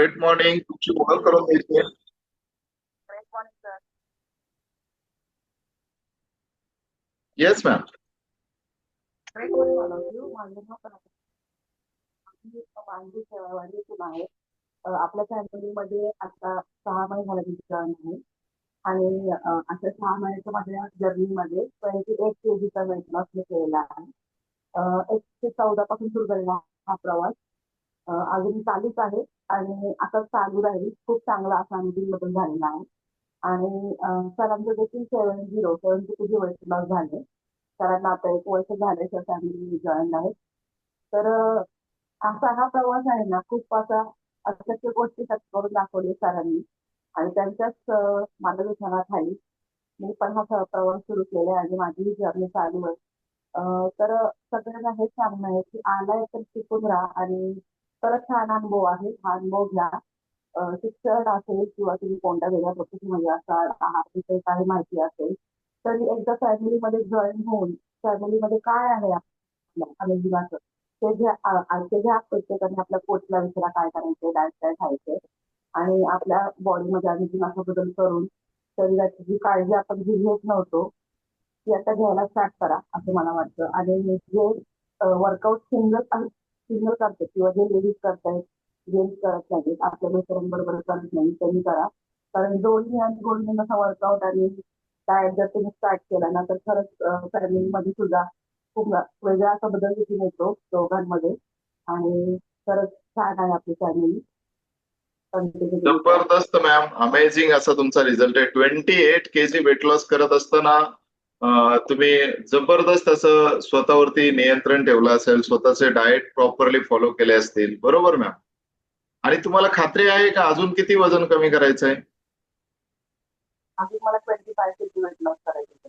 Great morning तुमची ओळख करून द्यायची. येस मॅम आपल्या फॅमिलीमध्ये आता सहा महिने झाले मी जॉईन आहे आणि अशा सहा महिन्याच्या माझ्या जर्नीमध्ये ट्वेंटी एट के जीचा वेट लॉस मी केलेला आहे. एक ते चौदा पासून सुरू झालेला हा प्रवास. अजून चालूच आहे. आणि आता चालू राहील. खूप चांगला असा अनुभव बदल झालेला आहे. आणि सरांचं देखील सेवन झिरो सेवन टू जे वर्ष लॉस झाले. सरांना आता एक वर्ष झाले सर फॅमिली जॉईन आहेत तर असा हा प्रवास आहे ना खूप असा अशक्य गोष्टी करून दाखवले सरांनी. आणि त्यांच्याच मार्गदर्शनात आहे मी पण हा प्रवास सुरू केला आणि माझी जर्नी चालू आहे. तर सगळ्यांना हेच सांगणं आहे की आलाय तर टिकून राहा आणि परत छान अनुभव आहे. हा अनुभव घ्या. शिक्षण असेल किंवा तुम्ही कोणत्या वेगळ्या प्रोफेशनमध्ये असाल आहात तिथे काही माहिती असेल तरी एकदा फॅमिलीमध्ये जॉईन होऊन फॅमिलीमध्ये काय आहे आपल्या जीवाचं ते घ्या ते घ्या प्रत्येकाने आपल्या पोटला विचारा काय करायचे डायट काय खायचे आणि आपल्या बॉडीमध्ये आम्ही जीवाचा बदल करून शरीराची जी काळजी आपण जी घेत नव्हतो ती आता घ्यायला स्टार्ट करा असं मला वाटतं. आणि जे वर्कआउट सिंगल सिंगल करतात किंवा जे लेडीज करतायत जेंट्स करत नाहीत आपल्या मित्रांबरोबर करत नाही त्यांनी करा. कारण दोन्ही आणि दोन्ही असा वर्कआउट आणि डायट जर तुम्ही स्टार्ट केला ना तर खरंच फॅमिलीमध्ये सुद्धा खूप वेगळा असा बदल दिसून येतो दोघांमध्ये. आणि खरंच छान आहे आपली फॅमिली जबरदस्त मॅम अमेझिंग असा तुमचा रिझल्ट आहे. Twenty eight K G weight loss करत असताना तुम्ही जबरदस्त असं स्वतःवरती नियंत्रण ठेवलं असेल स्वतःचे डाएट प्रॉपरली फॉलो केले असतील बरोबर मॅम आणि तुम्हाला खात्री आहे का अजून किती वजन कमी करायचं आहे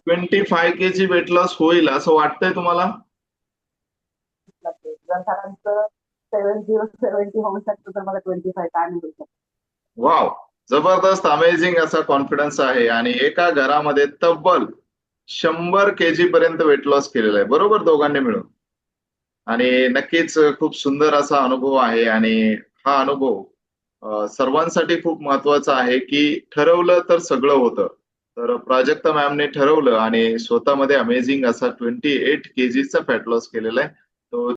twenty five K G weight loss होईल असं वाटतंय तुम्हाला? वाव जबरदस्त अमेझिंग असा कॉन्फिडन्स आहे. आणि एका घरामध्ये तब्बल शंभर के जी पर्यंत वेट लॉस केलेला आहे. बरोबर दोघांनी मिळून. आणि नक्कीच खूप सुंदर असा अनुभव आहे आणि हा अनुभव सर्वांसाठी खूप महत्त्वाचा आहे की ठरवलं तर सगळं होतं. तर प्राजक्ता मॅमने ठरवलं आणि स्वतःमध्ये अमेझिंग असा ट्वेंटी एट के जीचा फॅट लॉस केलेला आहे. तो